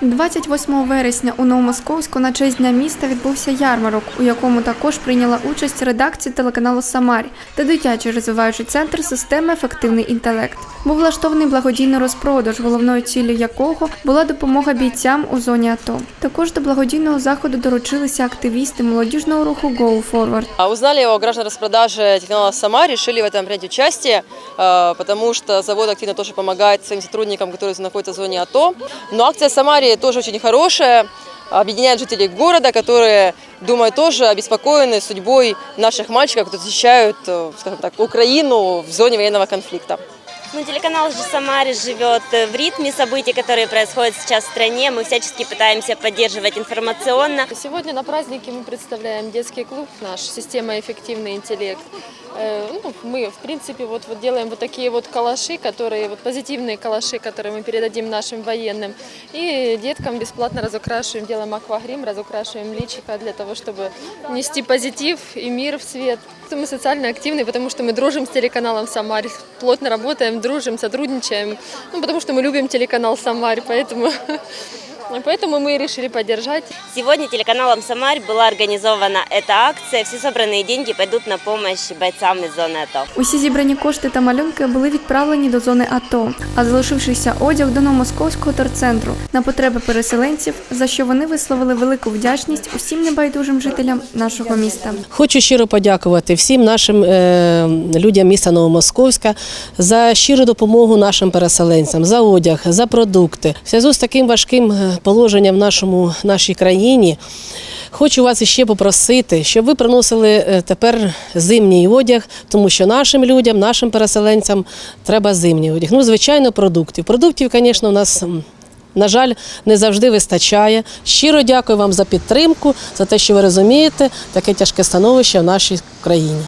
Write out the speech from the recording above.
28 вересня у Новомосковську на честь Дня міста відбувся ярмарок, у якому також прийняла участь редакція телеканалу Самарі та дитячий розвиваючий центр системи Ефективний інтелект. Був влаштований благодійний розпродаж, головною ціллю якого була допомога бійцям у зоні АТО. Також до благодійного заходу доручилися активісти молодіжного руху Go Forward. А Узнали о граждан распродаже телеканала «Сама», решили в этом принять участие, э, потому что завод активно тоже помогает своим сотрудникам, которые находятся в зоне АТО. Но акция в Самаре тоже очень хорошая, объединяет жителей города, которые, думаю, тоже обеспокоены судьбой наших мальчиков, которые защищают, э, скажем так, Украину в зоне военного конфликта. Ну, телеканал же Самаре живет э, в ритме событий, которые происходят сейчас в стране. Мы всячески пытаемся поддерживать информационно. Сегодня на празднике мы представляем детский клуб наш «Система эффективный интеллект». Э, ну, мы, в принципе, вот, вот делаем вот такие вот калаши, которые, вот позитивные калаши, которые мы передадим нашим военным. И деткам бесплатно разукрашиваем, делаем аквагрим, разукрашиваем личико для того, чтобы нести позитив и мир в свет. Что Мы социально активны, потому что мы дружим с телеканалом «Самарь», плотно работаем, дружим, сотрудничаем. Ну, потому что мы любим телеканал «Самарь», поэтому... Поэтому мы и решили поддержать. Сегодня телеканалом Самарь была организована эта акция. Все собранные деньги пойдут на помощь бойцам из зоны АТО. Усі зібрані кошти та малюнки були відправлені до зони АТО, а залишившийся одяг до Новомосковського торцентру на потреби переселенців, за що вони висловили велику вдячність усім небайдужим жителям нашого міста. Хочу щиро подякувати всім нашим е, людям міста Новомосковська за щиру допомогу нашим переселенцям, за одяг, за продукти. В зв'язку з таким важким положенням в нашому нашій країні. Хочу вас іще попросити, щоб ви приносили е, тепер зимній одяг, тому що нашим людям, нашим переселенцям треба зимній одяг. Ну, звичайно, продуктів. Продуктів, звісно, у нас. на жаль, не завжди вистачає. Щиро дякую вам за підтримку, за те, що ви розумієте таке тяжке становище в нашій країні.